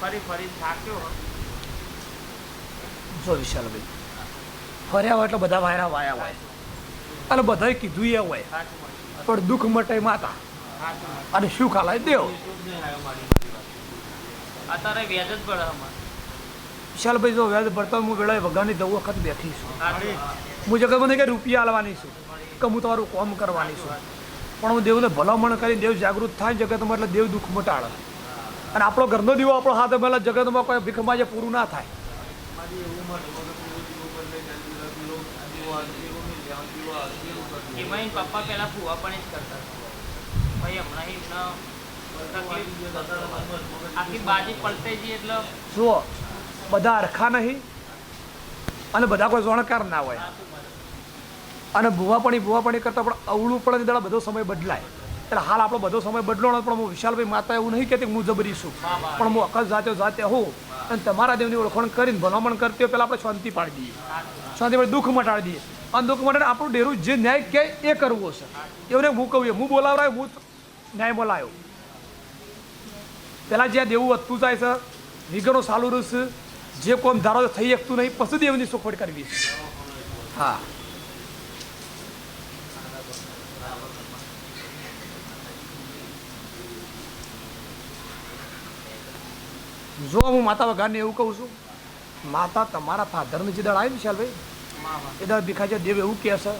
ફરી ફરી થાક્યો જો વિશાલભાઈ ફર્યા હોય એટલે બધા વાયરા વાયા હોય. અને બધાએ કીધું એ હોય. પણ દુઃખ મટે માતા. અને શું ખાલાય? દેવ. અત્યારે વ્યાજ જ પડે વિશાલભાઈ જો વ્યાજ ભરતા હું વેળાએ વગાની દઉં વખત બેઠી છું. હું જગત મને કે રૂપિયા આલવાની છું કે હું તમારું કોમ કરવાની છું. પણ હું દેવને ભલામણ કરી દેવ જાગૃત થાય જગતમાં એટલે દેવ દુઃખ મટાડે. અને આપણો ઘરનો દીવો આપણો હાથ પહેલાં જગતમાં કોઈ ભીખમાં જે પૂરું ના થાય. એમાં પપ્પા પહેલા ફુવા પણ જ કરતા ભાઈ હમણાં આખી બાજી પલટે છે એટલે જુઓ બધા અરખા નહીં અને બધા કોઈ જોણકાર ના હોય. અને ભૂવાપણી ભૂવાપણી કરતાં પણ અવળું પણ દાડા બધો સમય બદલાય. એટલે હાલ આપણો બધો સમય બદલો પણ હું વિશાલભાઈ માતા એવું નહીં કહેતી કે હું જબરી છું. પણ હું અકલ જાતે જાતે હોઉં અને તમારા દેવની ઓળખાણ કરીને ભલામણ કરતી હોય પહેલાં આપણે શાંતિ પાડી દઈએ. શાંતિ પાડી દુઃખ મટાડી દઈએ અને દુઃખ મટાડીને આપણું ડેરું જે ન્યાય કહે એ કરવો છે. એવું હું કહું હું બોલાવરાય હું ન્યાય બોલાયો પહેલાં જ્યાં દેવું વધતું જાય છે વિગરો ચાલુ રહેશે જે કોમ ધારો થઈ શકતું નહીં પછી દેવની સુખવટ કરવી હા. જો હું માતા વઘારને એવું કહું છું, માતા તમારા ફાધરને જે દળ આવી વિશાલભાઈ? એ દળ ભીખાજા દેવ એવું કહે છે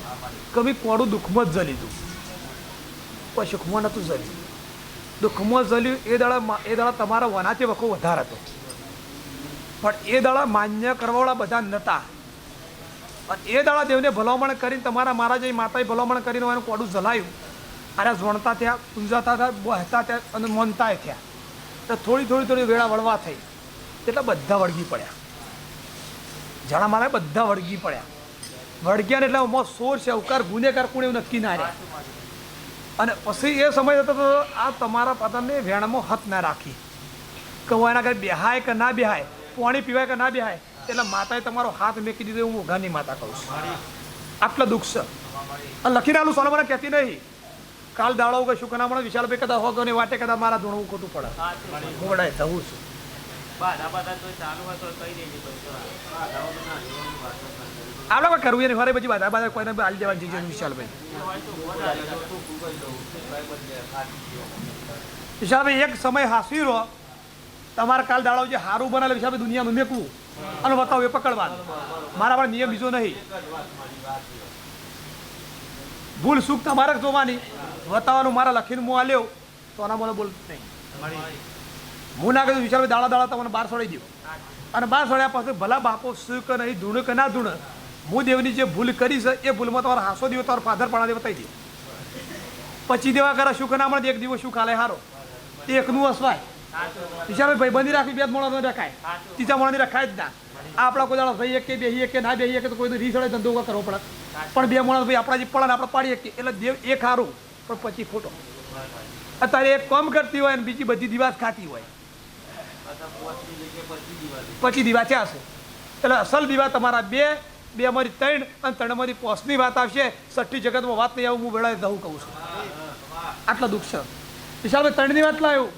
કે ભાઈ કોડું દુઃખમાં જ જલી તું કોઈ સુખમાં નહોતું જલ્યું. દુઃખમાં જલ્યું એ દાડા એ દાડા તમારા વનાથી વખો વધારે હતો. પણ એ દાડા માન્ય કરવાવાળા બધા નહોતા અને એ દાડા દેવને ભલામણ કરીને તમારા મારા જે માતાએ ભલામણ કરીને એનું કોડું જલાયું. અને જોણતા થયા પૂંજાતા થયા બહેતા થયા અને મનતાય થયા. તો થોડી થોડી થોડી વેળા વળવા થઈ. એટલે બધા વળગી પડ્યા. જાણા મારા બધા વળગી પડ્યા. વળગ્યા એટલે આમાં સોર છે અવકાર ગુનેગાર કોણ એવું નક્કી ના રહ્યા અને પછી એ સમય હતો તો આ તમારા પાતાને વેણમાં હથ ના રાખી. કે હું એના ઘરે બેહાય કે ના બેહાય, પાણી પીવાય કે ના બેહાય, એટલે માતાએ તમારો હાથ મેકી દીધો, હું ઉઘાની માતા કહું છું. આટલા દુઃખ છે. લખીને આલું સોના મને કહેતી નહીં. કાલ દાડો કે શું કના મને વિશાલભાઈ કદા હોગો ને વાટે કદા મારા ધોણું ખોટું પડે. વડાય થવું છું. આપણે કરવું નહીં ફરે પછી બાધા બાધા કોઈને આલી જવાની છે વિશાલભાઈ. વિશાલભાઈ એક સમય હાસવી રહો તમારે કાલ દાડો જે સારું બનાવે વિશાલભાઈ દુનિયામાં મેકવું. અને બતાવું એ પકડવાનું. મારા પણ નિયમ બીજો નહીં. ભૂલ સુખ તમારે જોવાની. બતાવવાનું મારા લખીને હું આલ્યો તો આના મને બોલ નહીં. હું ના કીધું, વિચાર દાડા દાડા તમને બાર છોડી દઉં અને બાર છોડ્યા પછી ભલા બાપો કે નહીં, ધૂણ કે ના ધૂણ હું દેવની જે ભૂલ કરી છે, એ ભૂલમાં તમારે હાસો દેવો, તમારે ફાધર પણ દે બતાવી દે પછી દેવા કરે, સુખ ના મળે એક દિવસ સુખ હાલે હારો. એકનું અસવાય. વિશાલભાઈ ભાઈબંધી રાખી બે મોણા રખાય ત્રીજા મોણાની રખાય જ ના. આ આપણા કોઈ દાડો ભાઈ કે બેહીએ કે ના બેહીએ કે તો કોઈ રીસળે ધંધો કરવો પડે. પણ બે મોણા ભાઈ આપણા જે પડે આપણે પાડી શકીએ, એટલે દેવ એ ખારું, પણ પછી ખોટો. અત્યારે એક કામ કરતી હોય અને બીજી બધી દિવાસ ખાતી હોય. પછી દીવા છે. હશે એટલે અસલ દીવા તમારા બે બે અમારી ત્રણ અને ત્રણ અમારી પોસની વાત આવશે. સઠ્ઠી જગતમાં વાત નહીં આવું, હું વેળાએ જવું કહું છું. આટલા દુઃખ છે. વિશાલભાઈ, ત્રણની વાત લાવ્યો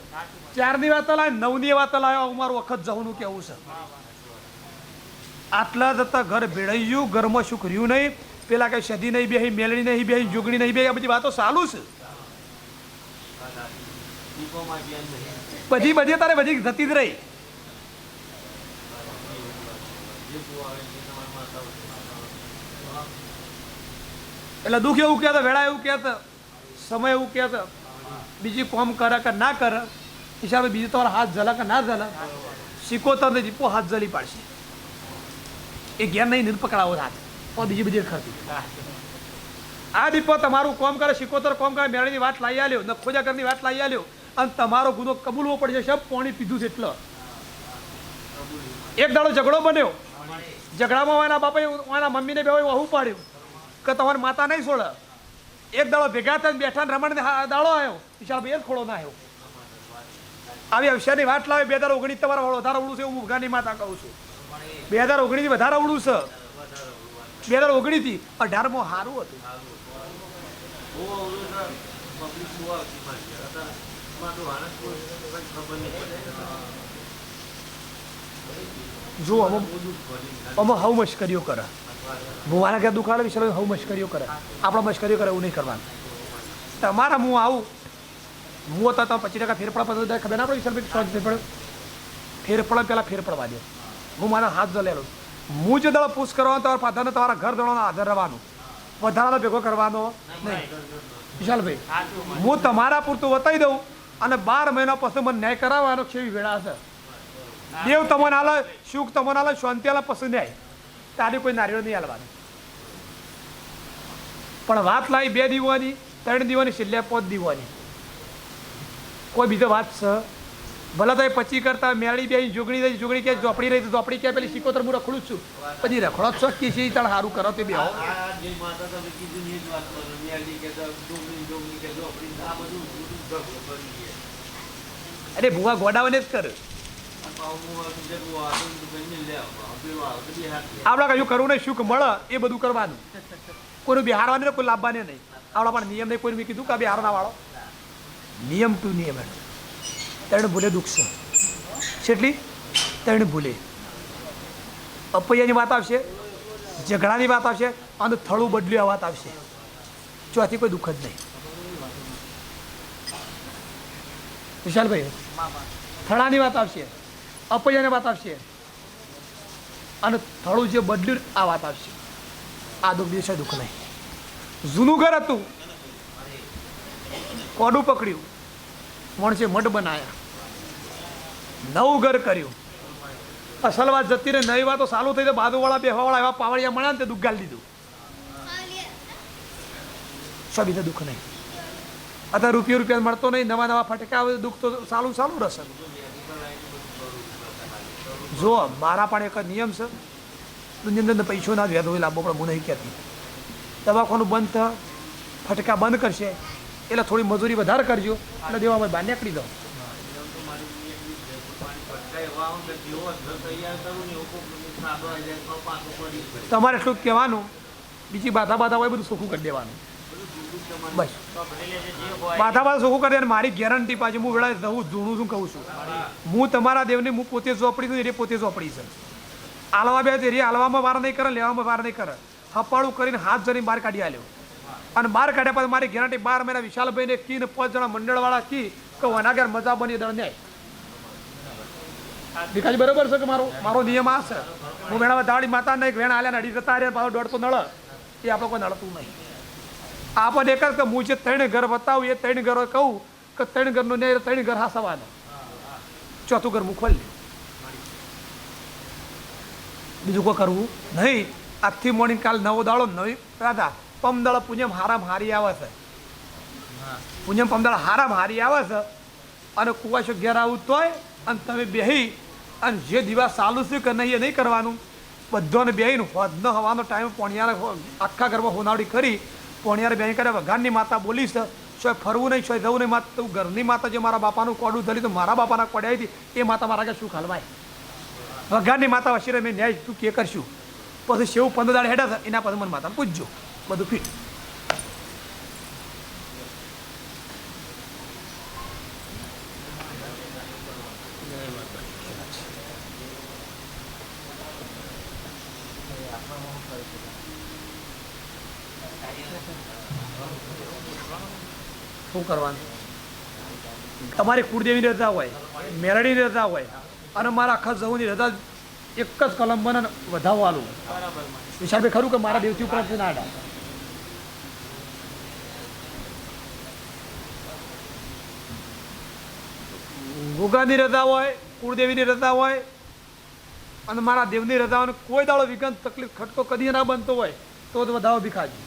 ચારની વાત લાવ્યો નવની વાત લાવ્યો આવું મારું વખત જવાનું કેવું છે. આટલા જતા ઘર ભેળાઈ ગયું ઘરમાં સુખ રહ્યું નહીં. પેલા કઈ સદી નહીં બેહી મેલડી નહીં બેહી, જોગણી નહીં બેહી, આ બધી વાતો ચાલુ છે. બધી બધી તારે બધી થતી જ રહી. એટલે દુઃખ એવું કહેતા, વેળા એવું કહેતા, સમય એવું કહેતા. બીજી કોમ કરે કે ના કરે, હિસાબે બીજી તમારા હાથ જલા કે ના જલા શીખો ને દીપો હાથ જલી પાડશે. એ ઘેર નહીં નીર પકડાવો હાથ તો બીજી બધી ખરતી આ દીપો તમારું કોમ કરે, સિકોતર કોમ કરે, મેળાની વાત લાવી આલ્યો નખોજા ઘરની વાત લાવી આલ્યો, અને તમારો ગુનો કબૂલવો પડશે સબ પોણી પીધું છે એટલે. એક દાડો ઝઘડો બન્યો. ઝઘડામાં એના બાપાએ એના મમ્મીને બે વહુ પાડ્યું કે તમારી માતા નહીં છોડે. એક દાડો ભેગા થઈને બેઠા ને રમણ દાડો આવ્યો વિશાલ ભાઈ, એ ખોળો ના આવ્યો આવી અવશ્યની વાત લાવે, બે દાડો ઓગણીસ તમારા વાળો વધારે ઉડું છે, હું ઉઘાની માતા કહું છું. બે હજાર ઓગણીસ વધારે અવળું છે. બે હજાર ઓગણીસથી અઢારમાં સારું હતું. જો અમે અમે હવ મશ્કરીઓ કરે. ભુવાના ક્યાં દુખાડે વિશાલ હવ મશ્કરીઓ કરે. આપણે મશ્કરીઓ કરે એવું નહીં કરવાનું. તમારા હું આવું. હું તો પચી પચીસ ટકા ફેર પડે. ખબર ના પડે વિશાલ ફેર પડે? ફેર પડે પહેલાં ફેર પડવા દે. હું મારા હાથ જલેલો હું જે દળ પૂછ કરવાનો તમારા ફાધરને તમારા ઘર દળોનો આધાર રહેવાનો. વધારાનો ભેગો કરવાનો નહીં. વિશાલભાઈ, હું તમારા પૂરતું વતાવી દઉં અને બાર મહિના પછી મને ન્યાય કરાવવાનો કેવી વેળા છે. દેવ તમને આલે સુખ તમને આલે શાંતિ આલે પછી ન્યાય. તારી કોઈ નારીઓ નહીં હાલવાની. પણ વાત લાવી બે દીવાની, ત્રણ દીવાની, છેલ્લે પાંચ દીવાની. કોઈ બીજો વાત છે? ભલે તો એ પચી કરતા મેળી બે જોગણી રહી જોગણી કે ઝોપડી રહી તો ઝોપડી કે પેલી તો હું રખડું છું. પછી રખડો છો કે છે તણ સારું કરો તે બે. અરે ભૂવા ગોડાવાને જ કર. આપણા કશું કરવું નહીં સુખ મળે એ બધું કરવાનું. કોઈનું બિહારવાને કોઈ લાભવાને નહીં. આપણા પણ નિયમ નહીં કોઈને મેં કીધું કે બિહારના વાળો. નિયમ ટુ નિયમ એમ ત્રણ ભૂલે દુખશે. છેટલી ત્રણ ભૂલે. અપૈયાની વાત આવશે, ઝઘડાની વાત આવશે, અને થળું બદલ્યું આ વાત આવશે. ચોથી કોઈ દુઃખ જ નહીં. વિશાલભાઈ, થળાની વાત આવશે, અપૈયાની વાત આવશે, અને થળું જે બદલ્યું આ વાત આવશે. આ દુઃખ દિવસે દુઃખ નહીં. જૂનું ઘર હતું. કોડું પકડ્યું. માણસે મઢ બનાયા. નવું ઘર કર્યું. અસલ વાત જતી રહે, નવી વાતો ચાલુ થઈ તો બાદુવાળા બેહવાવાળા એવા પાવડિયા મળ્યા ને તે દુઃખ ગાલી દીધું. બીજું દુઃખ નહીં. અત્યારે રૂપિયા રૂપિયા મળતો નહીં, નવા નવા ફટકા આવે દુઃખ તો ચાલુ ચાલુ રહેશે. જો મારા પણ એક નિયમ છે. દુનિયાની અંદર પૈસો ના જ હોય, લાંબો પણ હું નહીં કહેતી. દવાખાનું બંધ ફટકા બંધ કરશે. એટલે થોડી મજૂરી વધારે કરજો. એટલે દેવામાં બહાર નીકળી દો ભટકા એવા આવે કે જેવો ઘર તૈયાર કરું ને એવો કોક મને સાદો આવી જાય તો પાછો પડી જ જાય. તમારે એટલું કહેવાનું. બીજી બાધા બાધા હોય, બધું સોખું કરી દેવાનું. બસ. બાધા બાધા સોખું કરી દેવાનું. મારી ગેરંટી પાછી હું વેળા રહું જૂનું શું કહું છું. હું તમારા દેવને, હું પોતે ઝોપડી છું, એ પોતે ઝોપડી છે. આલવા બે એ આલવામાં વાર નહીં કરે, લેવામાં વાર નહીં કરે. હપાળું કરીને હાથ જઈને બહાર કાઢી આલ્યો. અને બહાર કાઢ્યા પછી મારી ગેરંટી બાર મહિના વિશાલભાઈને કી ને પાંચ જણા મંડળવાળા કી કે વનાગર મજા બની દળ ન્યાય ભીખાજી બરોબર છે કે મારો મારો નિયમ આ છે? હું વેણા દાડી માતા નહીં, વેણા આલ્યા અડી જતા રહ્યા પાછો દોડતો નળ. એ આપણે કોઈ નડતું નહીં. આપણને એક કે હું જે ત્રણ ઘર બતાવું એ ત્રણ ઘર કહું કે ત્રણ ઘરનો ન્યાય ત્રણ ઘર હાસવાનો. ચોથું ઘર હું ખોલી બીજું કોઈ કરવું નહીં. આજથી મોર્નિંગ કાલ નવો દાડો નવી રાધા પમદળ પૂજમ હારામ હારી આવે છે. પૂજમ પમદળ હારામ હારી આવે છે. અને કુવાશો ઘેર આવું તોય અને તમે બેહી અને જે દિવસ ચાલુ છે કે નહીં એ નહીં કરવાનું. બધોને બેહીને હોદનો હવાનો ટાઈમ પોણિયારે આખા ઘરમાં હોનાવડી કરી પોણિયારે બેહી કરે વઘારની માતા બોલીશ છો ફરવું નહીં છો જવું નહીં માતા તું ઘરની માતા જે મારા બાપાનું કોડું ધરી તો મારા બાપાના કોડે આવી હતી એ માતા મારા કે શું ખાલવાય? વઘારની માતા વશીરે મેં ન્યાય તું કે કરશું? પછી શેવું પંદર દાડે હેડા એના પછી મને માતાને પૂછજો. બધું શું કરવાનું? તમારી કુળદેવીની રજા હોય, મેરડીની રજા હોય, અને મારા આખા જવુંની રજા એક જ કલમ બને વધારવાનું વિશાલભાઈ, ખરું કે મારા દેવથી ઉપરાંત છે ના ગુગાની રજા હોય, કુળદેવીની રજા હોય, અને મારા દેવની રજા હોય કોઈ દાડો વિઘન તકલીફ ખટકો કદી ના બનતો હોય, તો જ વધાવો ભીખાજી.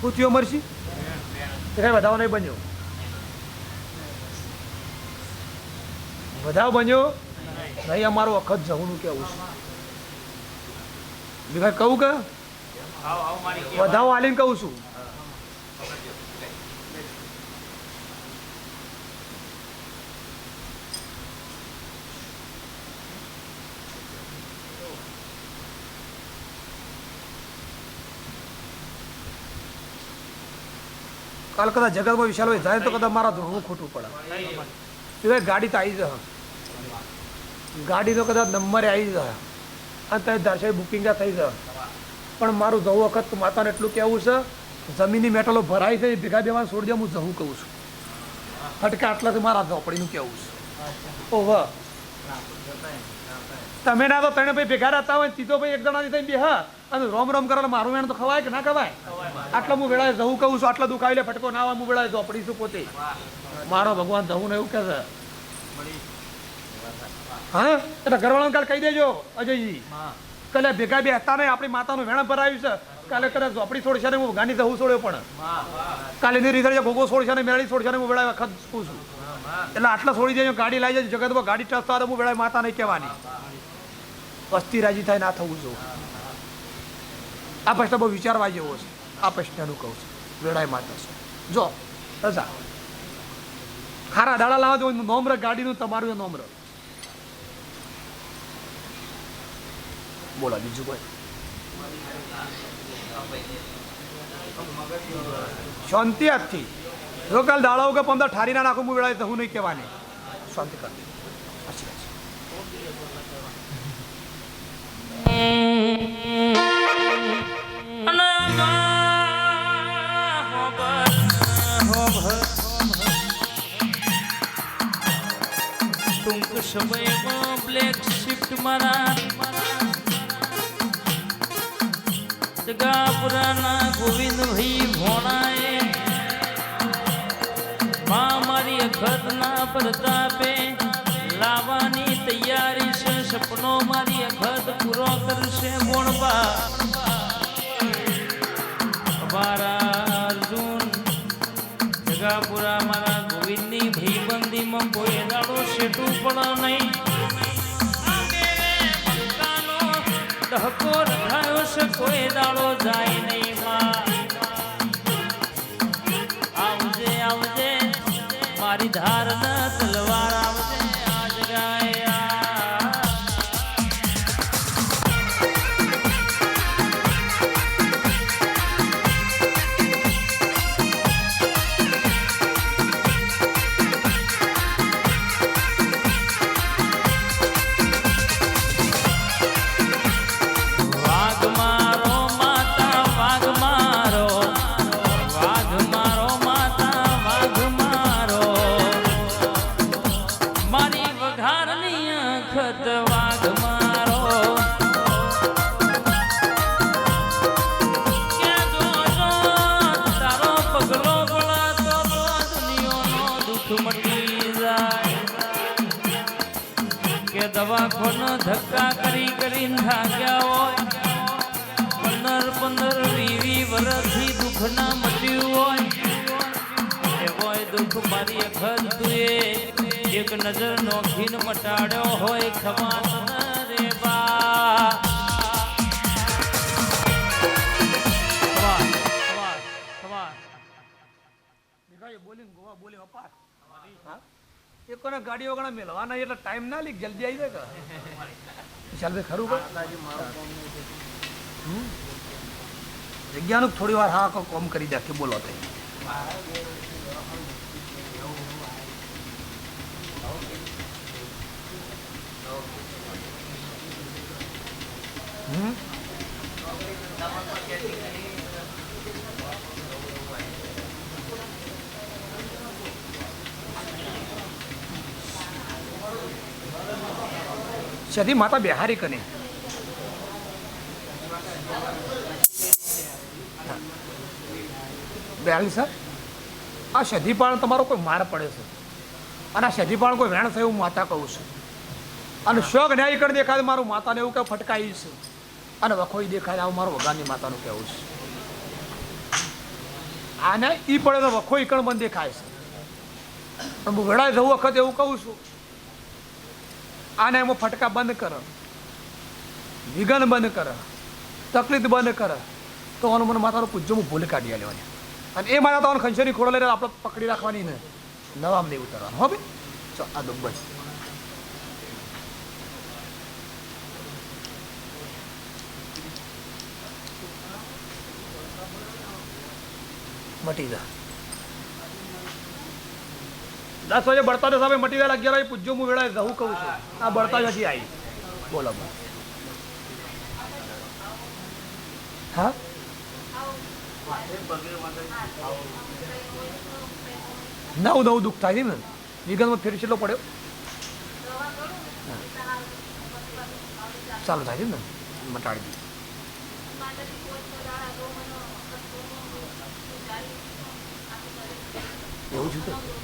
પૂછ્યો મરશી કઈ વધાવો નહીં બન્યો. વધાવ બન્યો નહીં અમારો વખત જવું કેવું છે? ભાઈ કહું કે? વધાવો હાલીને કહું છું. કાલ કદાચ જગતમાં વિશાલ હોય જાય તો કદાચ મારા ધોરણું ખોટું પડે. ગાડી તો આવી જ ગાડીનો કદાચ નંબરે આવી જશે અને ત્યાં દર્શાઈ બુકિંગ થઈ જશે પણ મારું જવું વખત માતાને એટલું કહેવું છે, જમીનની મેટલો ભરાઈ છે ભેગા બેમાં છોડી દે હું જવું કહું છું. ફટકા આટલાથી મારા ઝોપડીનું કહેવું છે. ઓહ તમે ના તો તને ભાઈ ભેગા રહેતા હોય ને ભાઈ એક જણાથી થઈ બે હા અને રોમ રોમ કરો મારું વેણ તો ખવાય કે ના ખવાય? આટલા હું વેળાએ જવું કહું છું, આટલા દુખાવી લે ફટકો ના આવે, હું વેળાએ ઝોપડી છું પોતે. મારો ભગવાન જવું ને એવું કહે છે. હા? એટલે ઘરવાળાને કાલે કહી દેજો, અજયજી. કાલે ભેગા બે હતા નહીં આપણી માતાનું વેણ ભરાયું છે. કાલે કદાચ ઝોપડી છોડશે ને, હું ગાંધી હું છોડ્યો પણ. કાલે ની રીતે ગોગો છોડશે ને, મેળી છોડશે ને, હું વેળા વખત છું એટલે આટલા છોડી દેજો, ગાડી લઈ જાય જગતમાં ગાડી ટસતા તો હું વેળા માતા નહીં કહેવાની. વસ્તી રાજી થાય ના થવું જો. આ પ્રશ્ન બહુ વિચારવા જેવો છે. આ પ્રશ્નનું કહું છું. વેળાએ માતા છે. જો, રજા. ખારા દાડા લાવવા દો નોમર ગાડીનું, તમારું નોમર. બોલો બીજું કોઈ શાંતિ આજથી જો કાલ દાડા વગર પંદર ઠારી ના નાખું હું વેળાએ તો હું નહીં કહેવાની શાંતિ કરતી સાચી વાત છે અને માં હોબર, હોબર. ટૂંક સમયમાં બ્લેક શિફ્ટ મારા જગાપુરાના ગોવિંદભાઈ ભોણાએ મા મારી અખતના પ્રતાપે લાવવાની તૈયારી છે, સપનો મારી અખત પૂરો કરશે અર્જુન જગાપુરા મારા ગોવિંદની ભાઈબંધીમાં કોઈ દાડો શેટું પણ નહીં. મમતાનો ડહકો રખાયો છે ધક્કા કરી કરીને થાક્યા હોય. પંદર પંદર વીવી વી વર્ષથી દુઃખ ના મટ્યું હોય. એ હોય દુઃખ મારી અખત તુએ એક નજર નોખીને મટાડ્યો હોય. ખમા રે બા. બોલીને ગોવા બોલે અપાર. હા? એ કોને ગાડી વગર મેળવાના એટલે ટાઈમ ના લી જલ્દી આવી જાય કે વિશાલભાઈ ખરું કોઈ હમ? જગ્યાનું થોડી વાર હા કો- કોમ કરી દે કે બોલો તે હમ સધી માતા બિહારી કને બેહાલી સર, આ સધીપાળ તમારો કોઈ માર પડે છે? અને આ સધીપાળ કોઈ વેણ થયું હું માતા કહું છું. અને શોખ ન્યાય કરી દેખાય મારું માતાને એવું કે ફટકાઈ છે. અને વખોઈ દેખાય આવું મારું વગાની માતાનું કહેવું છે. આને ઈ પડે તો વખોઈ કણ બંધ દેખાય છે. પણ હું વેળાએ જવું વખત એવું કહું છું આને એમાં ફટકા બંધ કર. વિઘન બંધ કર. તકલીફ બંધ કર. તો આનું મને માતાનું પૂજ્ય હું ભૂલ કાઢી લેવાની અને એ મારા તમને ખંચરી ખોડો લઈને આપણે પકડી રાખવાની ને. નવામ નહીં ઉતારવાનું હો ભાઈ? ચો આ દો બસ. મટી જા. દસ વાગે બળતા દસ આવે મટી ગયા અગિયાર વાગે પૂજ્યો હું વેળા રહું કહું છું. આ બળતા નથી હજી આવી. બોલો. હા? નવ નવ દુઃખ થાય ને? વિગતમાં ફેર છેલ્લો પડ્યો? ચાલુ થાય છે ને? મટાડી દીધું એવું છે.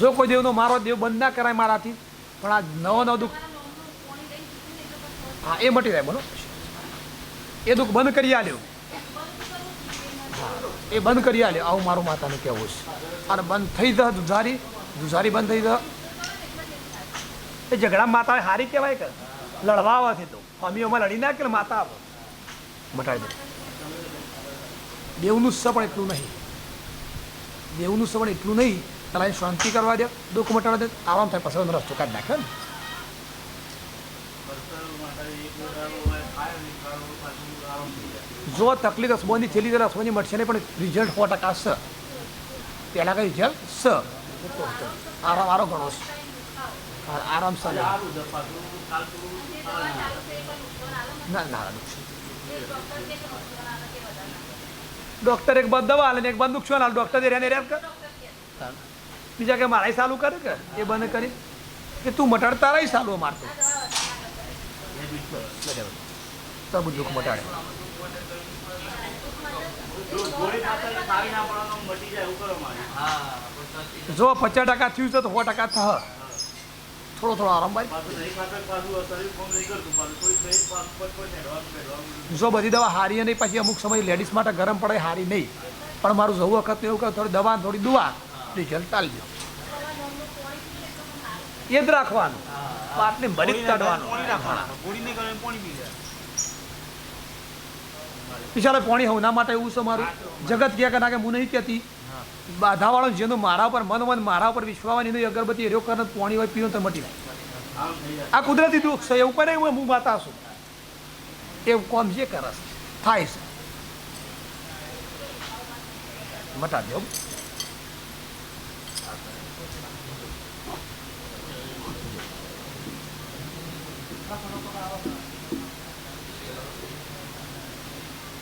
જો કોઈ દેવનો મારો દેવ બંધ ના કરાય મારાથી, પણ આ નવો નવો દુઃખ હા, એ મટી જાય, બોલો. એ દુઃખ બંધ કરી આલ્યો. એ બંધ કરી આલ્યો. આવું મારું માતાને કહેવું છે. અને બંધ થઈ જ દુધારી દુધારી બંધ થઈ જ એ ઝઘડા માતા હારી કહેવાય કે લડવા આવવાથી તો. અમે અમે લડી ના કે માતા આવો. મટાડી દે. દેવનું સપણ એટલું નહીં. દેવનું સપણ એટલું નહીં તારા શાંતિ કરવા દે, દુઃખ મટાડવા દે, આરામ થાય, પછી રસ્તો કાઢી નાખે ને. જો તકલીફ રસબોની થયેલી તો રસબોની મળશે નહીં, પણ રિઝલ્ટ સો ટકા સ પહેલાં કઈ રિઝલ્ટ સ. આરામ, આરો ગણો છે. આરામ સ ના. ના ડૉક્ટર એક બાદ દવા હાલે એક બાદ નુકસાન હાલ ડોક્ટર જે ને કર બીજા કે મારા ચાલુ કરે કે? એ બંધ કરી. કે તું મટાડ તારા ચાલુ મારતો સબ દુઃખ મટાડે. જો પચાસ ટકા થયું છે તો સો ટકા થ થોડો થોડો આરામ ભાઈ જો બધી દવા હારી નહીં, પછી અમુક સમય લેડીઝ માટે ગરમ પડે, હારી નહીં. પણ મારું જવું વખત એવું કે થોડી દવા થોડી દુવા રિઝલ્ટ ચાલી એ જ રાખવાનું. પાટને ભરી કાઢવાનું ગોળી પાણી પી પોણી હું માટે એવું છે મારું? જગત ક્યાં કે ના કે હું નહીં કહેતી. બાધાવાળો જેનું મારા ઉપર મન મન મારા ઉપર વિશ્વાવાની એની અગરબત્તી એરો કરે પોણી હોય પીવું તો મટી જાય. આ કુદરતી દુઃખ છે એવું કરે હું માતા છું. એવું કોમ જે કરે થાય છે. મટા દો